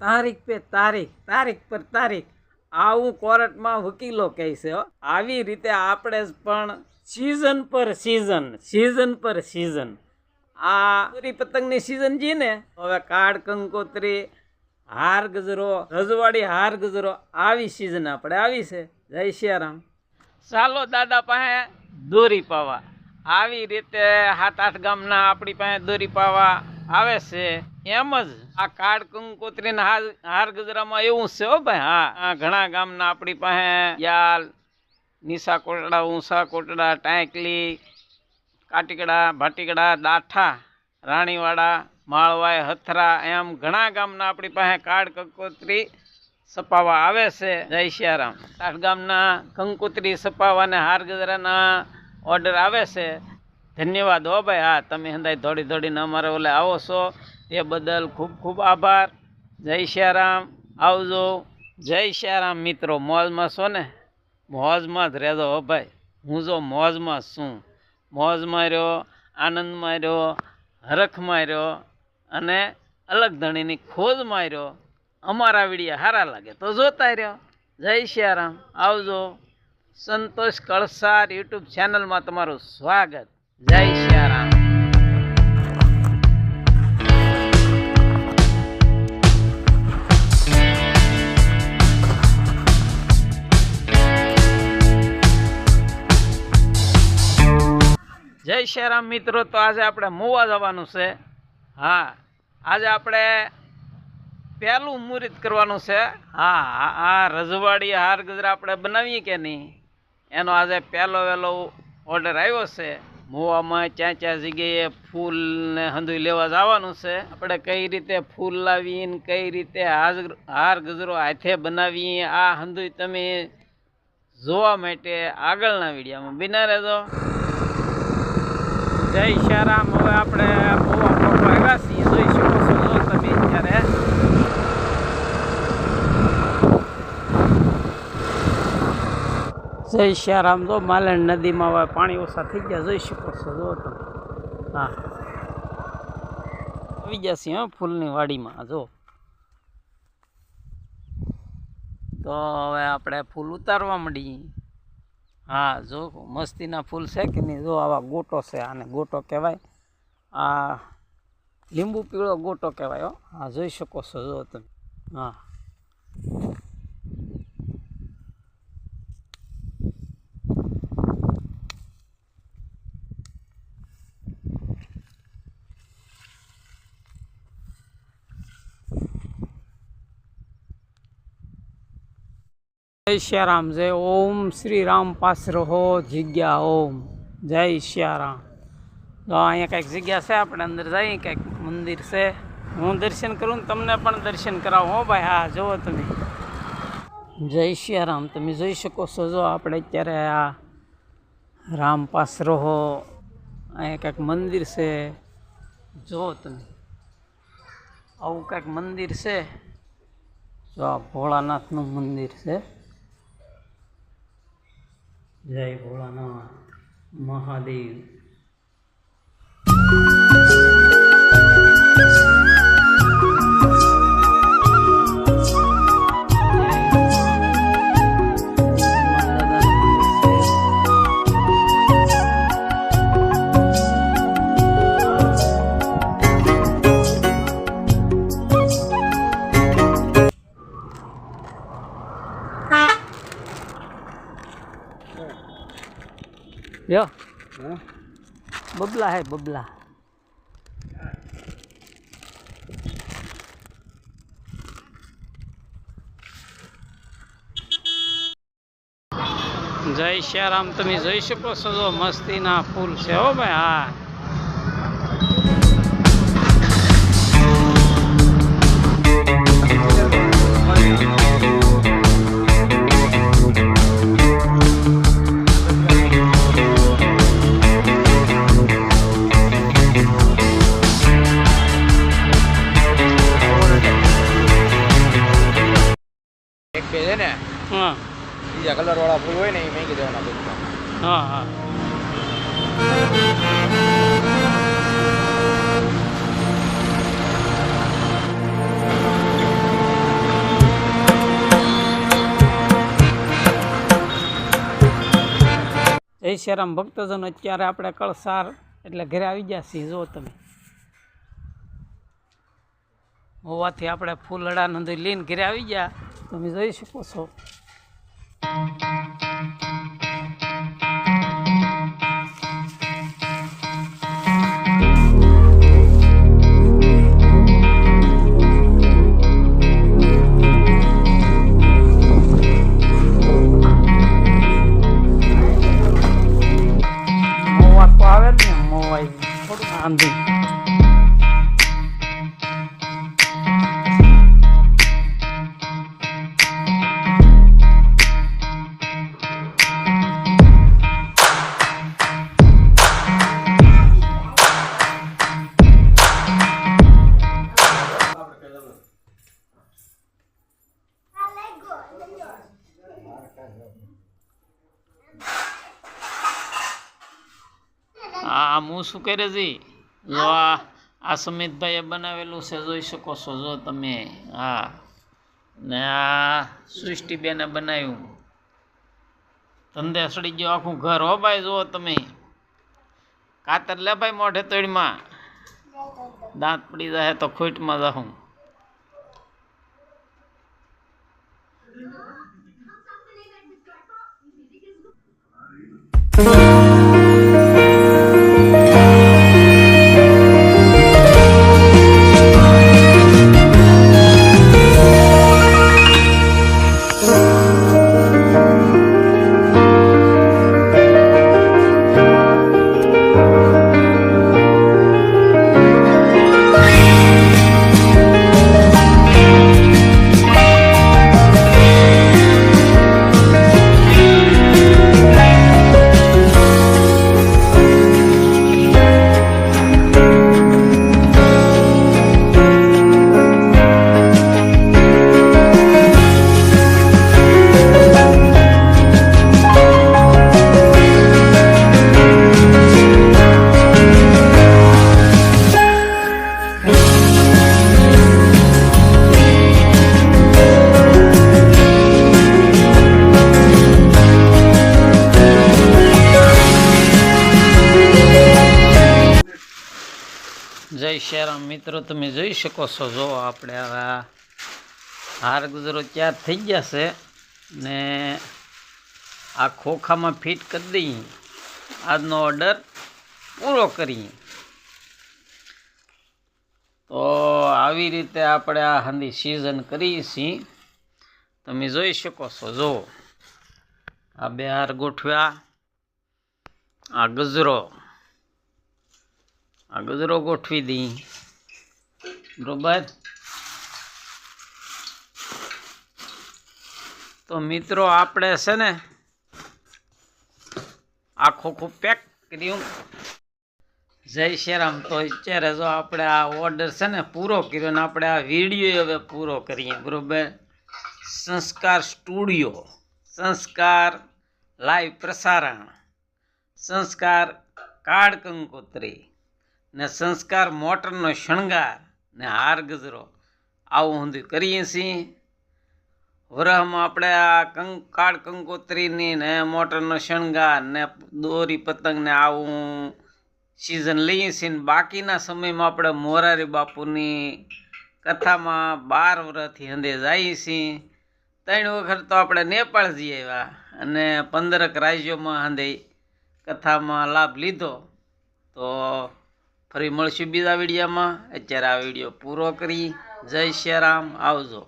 તારીખ પે તારીખ તારીખ પર તારીખ. આવું કોર્ટમાં વકીલો કહે છે આવી રીતે આપણે પણ સિઝન પર સિઝન સિઝન પર સિઝન આ પતંગની સિઝન જી ને? હવે કાળ કંકોત્રી હાર ગજરો રજવાડી હાર ગજરો આવી સિઝન આપણે આવી છે. જય સિયારામ ચાલો દાદા પાસે દોરી પાવા. આવી રીતે સાત આઠ ગામના આપણી પાસે દોરી પાવા આવે છે. એમ જ. આ કાળ કંકોત્રીના હાર ગજરામાં એવું છે હો ભાઈ, હા. ઘણા ગામના આપણી પાસે યાલ, નીસા કોટડા, ઊંસા કોટડા, ટાંકલી, કાટીકડા ભાટીકડા દાઠા, રાણીવાડા, માળવાય, હથરા, એમ ઘણા ગામના આપણી પાસે કાળ કંકોત્રી સપાવા આવે છે. જય સિયારામ. કાઠ ગામના કંકોત્રી સપાવા અને હાર ગજરાના ઓર્ડર આવે છે. ધન્યવાદ હો ભાઈ, હા, તમે હંદાય દોડી દોડીને અમારે ઓલે આવો છો. એ બદલ ખૂબ ખૂબ આભાર. જય શ્યારામ. આવજો. જય શ્યારામ મિત્રો. મોજમાં છો ને? મોજમાં જ રહેજો હો ભાઈ. હું જો મોજમાં છું. મોજ માર્યો, આનંદ માર્યો, હરખ માર્યો અને અલગ ધણીની ખોજ માર્યો. અમારા વીડિયો સારા લાગે તો જોતા રહ્યો. જય શ્યારામ. આવજો. સંતોષ કળસાર યુટ્યુબ ચેનલમાં તમારું સ્વાગત. જય સિયારામ જય શ્રીરામ મિત્રો, તો આજે આપણે મોવા જવાનું છે. હા, આજે આપણે પહેલું મુહૂર્ત કરવાનું છે. હા, આ- રજવાડી હાર ગજરા આપણે બનાવીએ કે નહીં? એનો આજે પહેલો વહેલો ઓર્ડર આવ્યો છે. મોવામાં ક્યાં ક્યાં જગ્યાએ ફૂલ ને હંધુઈ લેવા જવાનું છે. આપણે કઈ રીતે ફૂલ લાવીને કઈ રીતે હાર ગજરો હાથે બનાવીએ, આ હંધુઈ તમે જોવા માટે આગળના વિડીયોમાં બિના રહેજો. જય શ્યારામ. હવે આપણે બહુ પહોંચવા આવ્યા જોઈ શકો છો તમે અત્યારે. જય શ્યારામ. જો માલણ નદીમાં હવે પાણી ઓછા થઈ ગયા. જોઈ શકો છો જો તમે. હા. આવી ગયા છીએ ફૂલની વાડીમાં. જો. તો હવે આપણે ફૂલ ઉતારવા માંડીએ. હા, જો મસ્તીના ફૂલ છે કે નહીં, જો આવા ગોટો છે આને ગોટો કહેવાય. આ લીંબુ પીળો ગોટો કહેવાય હો. હા, જોઈ શકો છો, જો તમે. હા. જય શ્યારામ, જય ઓમ શ્રી રામ પાસ રહો જગ્યા ઓમ. જય શ્યારામ. તો અહીંયા કંઈક જગ્યા છે આપણે અંદર જઈએ, કંઈક મંદિર છે. હું દર્શન કરું તમને પણ દર્શન કરાવું, હો ભાઈ, હા, જુઓ તમે. જય શ્યારામ, તમે જોઈ શકો છો, જો આપણે અત્યારે આ રામ પાસ રહો અહીંયા કંઈક મંદિર છે. જુઓ તમે. આવું કંઈક મંદિર છે. જો આ ભોળાનાથનું મંદિર છે. જય ભોળાનાથ મહાદેવ. યો બબલા હે બબલા. જય શ્યારામ તમે જોઈ શકો છો જો મસ્તીના ફૂલ છે હો ભાઈ હા. બીજા કલરવાળા ફૂલ હોય ને એ મેંગી દેવાના હા હા. જય શ્રીરામ ભક્તજન, અત્યારે આપણે કળસાર એટલે ઘરે આવી ગયા છીએ જો તમે. હોવાથી આપણે ફૂલ અડાનંદ લઈને ઘરે આવી ગયા. તમે જોઈ શકો છો. મોવા આ હું શું કરે છે? જો આ આ સમિતભાઈએ બનાવેલું છે જોઈ શકો છો જો તમે. હા. ને આ સૃષ્ટિબેને બનાવ્યું. ધંધે સડી ગયો આખું ઘર. હો ભાઈ જુઓ તમે. કાતર લે ભાઈ મોઢે તોડીમાં દાંત પડી જાય તો ખોટમાં જાઉં શ્યારામ મિત્રો, તમે જોઈ શકો છો, જો આપણે હવે આ હાર ગુજરો તૈયાર થઈ ગયા છે ને આ ખોખામાં ફિટ કરી દઈએ. આજનો ઓર્ડર પૂરો કરીએ. તો આવી રીતે આપણે આ હાંદી સિઝન કરીએ છીએ. તમે જોઈ શકો છો, જો આ બે હાર ગોઠવ્યા. આ ગજરો. આ ગજરો ગોઠવી દઈ બરોબર? તો મિત્રો, આપણે છે ને આખો ખૂબ પેક કર્યું. જય શ્રીરામ તો અત્યારે જો આપણે આ ઓર્ડર છે ને પૂરો કર્યો ને આપણે આ વીડિયો હવે પૂરો કરીએ. બરોબર? સંસ્કાર સ્ટુડિયો સંસ્કાર લાઈવ પ્રસારણ. સંસ્કાર કાળ કંકોત્રી ને સંસ્કાર, મોટરનો શણગાર ને હાર ગજરો. આવું ઊંધું કરીએ છીએ. વરહમાં આપણે આ કંક, કાળ કંકોત્રીની ને મોટરનો શણગાર ને દોરી પતંગ ને આવું સિઝન લઈએ છીએ. ને બાકીના સમયમાં આપણે મોરારી બાપુની કથામાં બાર વર્ષથી હંદે જઈએ છીએ. ત્રણ વખત તો આપણે નેપાળ જઈ આવ્યા અને પંદરક રાજ્યોમાં હંદે કથામાં લાભ લીધો. તો ફરી મળશું બીજા વિડીયોમાં. અત્યારે આ વીડિયો પૂરો કરી. જય શ્રી રામ. આવજો.